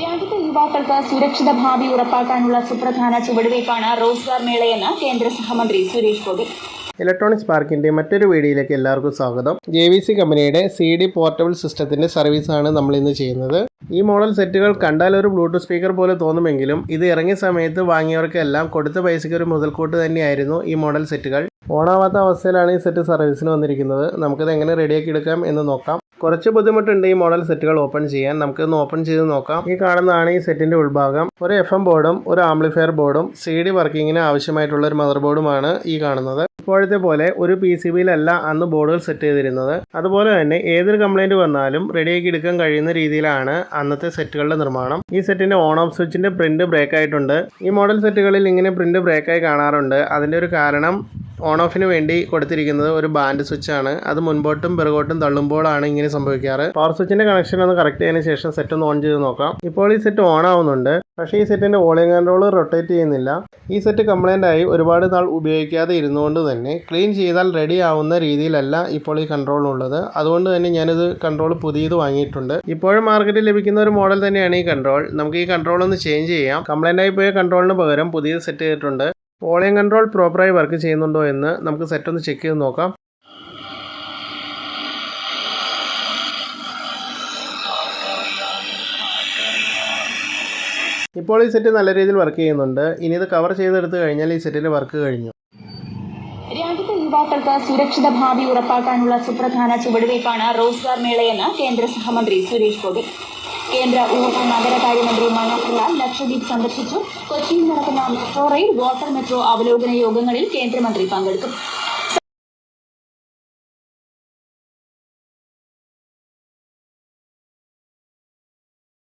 രാജ്യത്തെ യുവാക്കൾക്ക് സുരക്ഷിത ഭാവി ഉറപ്പാക്കാനുള്ള സുപ്രധാന ചുവടുവയ്പ്പാണ് റോസ്ഗാർ മേളയെന്ന് കേന്ദ്ര സഹമന്ത്രി സുരേഷ് ഗോപി. ഇലക്ട്രോണിക്സ് പാർക്കിന്റെ മറ്റൊരു വീഡിയോയിലേക്ക് എല്ലാവർക്കും സ്വാഗതം. ജെ വി സി കമ്പനിയുടെ സി ഡി പോർട്ടബിൾ സിസ്റ്റത്തിന്റെ സർവീസാണ് നമ്മൾ ഇന്ന് ചെയ്യുന്നത്. ഈ മോഡൽ സെറ്റുകൾ കണ്ടാൽ ഒരു ബ്ലൂടൂത്ത് സ്പീക്കർ പോലെ തോന്നുമെങ്കിലും ഇത് ഇറങ്ങിയ സമയത്ത് വാങ്ങിയവർക്കെല്ലാം കൊടുത്ത പൈസയ്ക്ക് ഒരു മുതൽക്കൂട്ട് തന്നെയായിരുന്നു ഈ മോഡൽ സെറ്റുകൾ ഓണാവാത്ത അവസ്ഥയിലാണ് ഈ സെറ്റ് സർവീസിന് വന്നിരിക്കുന്നത്. നമുക്കിത് എങ്ങനെ റെഡിയാക്കി എടുക്കാം എന്ന് നോക്കാം. കുറച്ച് ബുദ്ധിമുട്ടുണ്ട് ഈ മോഡൽ സെറ്റുകൾ ഓപ്പൺ ചെയ്യാൻ. നമുക്കിന്ന് ഓപ്പൺ ചെയ്ത് നോക്കാം. ഈ കാണുന്നതാണ് ഈ സെറ്റിന്റെ ഉൾഭാഗം. ഒരു എഫ് എം ബോർഡും ഒരു ആംപ്ലിഫയർ ബോർഡും സി ഡി വർക്കിങ്ങിന് ആവശ്യമായിട്ടുള്ള ഒരു മദർ ബോർഡുമാണ് ഈ കാണുന്നത്. ഇപ്പോഴത്തെ പോലെ ഒരു പി സി ബിയിലല്ല അന്ന് ബോർഡുകൾ സെറ്റ് ചെയ്തിരുന്നത്. അതുപോലെ തന്നെ ഏതൊരു കംപ്ലൈന്റ് വന്നാലും റെഡിയാക്കി എടുക്കാൻ കഴിയുന്ന രീതിയിലാണ് അന്നത്തെ സെറ്റുകളുടെ നിർമ്മാണം. ഈ സെറ്റിന്റെ ഓൺ ഓഫ് സ്വിച്ചിന്റെ പ്രിന്റ് ബ്രേക്ക് ആയിട്ടുണ്ട്. ഈ മോഡൽ സെറ്റുകളിൽ ഇങ്ങനെ പ്രിന്റ് ബ്രേക്കായി കാണാറുണ്ട്. അതിന്റെ ഒരു കാരണം ഓൺ ഓഫിന് വേണ്ടി കൊടുത്തിരിക്കുന്നത് ഒരു ബാൻഡ് ആണ് അത് മുൻപോട്ടും പിറകോട്ടും തള്ളുമ്പോഴാണ് ഇങ്ങനെ സംഭവിക്കാറ്. പവർ സ്വിച്ചിന്റെ കണക്ഷൻ ഒന്ന് കറക്റ്റ് ചെയ്തതിന് ശേഷം സെറ്റ് ഒന്ന് ഓൺ ചെയ്ത് നോക്കാം. ഇപ്പോൾ ഈ സെറ്റ് ഓൺ ആവുന്നുണ്ട്. പക്ഷേ ഈ സെറ്റിന്റെ വോളിയം കൺട്രോൾ റൊട്ടേറ്റ് ചെയ്യുന്നില്ല. ഈ സെറ്റ് കംപ്ലൈന്റ് ആയി ഒരുപാട് നാൾ ഉപയോഗിക്കാതെ ഇരുന്നുകൊണ്ട് തന്നെ ക്ലീൻ ചെയ്താൽ റെഡി ആവുന്ന രീതിയിലല്ല ഇപ്പോൾ ഈ കൺട്രോൾ ഉള്ളത്. അതുകൊണ്ട് തന്നെ ഞാനിത് കൺട്രോൾ പുതിയത് വാങ്ങിയിട്ടുണ്ട്. ഇപ്പോഴും മാർക്കറ്റിൽ ലഭിക്കുന്ന ഒരു മോഡൽ തന്നെയാണ് ഈ കൺട്രോൾ നമുക്ക് ഈ കൺട്രോൾ ഒന്ന് ചേഞ്ച് ചെയ്യാം. കംപ്ലൈന്റ് ആയി പോയ കൺട്രോളിന് പകരം പുതിയത് സെറ്റ് ചെയ്തിട്ടുണ്ട്. വോളിയം കൺട്രോൾ പ്രോപ്പറായി വർക്ക് ചെയ്യുന്നുണ്ടോ എന്ന് നമുക്ക് സെറ്റ് ഒന്ന് ചെക്ക് ചെയ്ത് നോക്കാം. ഇപ്പോൾ ഈ സെറ്റ് നല്ല രീതിയിൽ വർക്ക് ചെയ്യുന്നുണ്ട്. ഇനി ഇത് കവർ ചെയ്തെടുത്ത് കഴിഞ്ഞാൽ ഈ സെറ്റിന്റെ വർക്ക് കഴിഞ്ഞു. രാജ്യത്തെ യുവാക്കൾക്ക് സുരക്ഷിത ഭാവി ഉറപ്പാക്കാനുള്ള സുപ്രധാന ചുവടുവയ്പ്പാണ് റോസ്ഗാർ മേളയെന്ന് കേന്ദ്ര സഹമന്ത്രി സുരേഷ് ഗോപി. കേന്ദ്ര നഗരകാര്യമന്ത്രി മനോഹർ ലാൽ ലക്ഷദ്വീപ് സന്ദർശിച്ചു. കൊച്ചിയിൽ നടക്കുന്ന മെട്രോ റെയിൽ വാട്ടർ മെട്രോ അവലോകന യോഗങ്ങളിൽ കേന്ദ്രമന്ത്രി പങ്കെടുക്കും.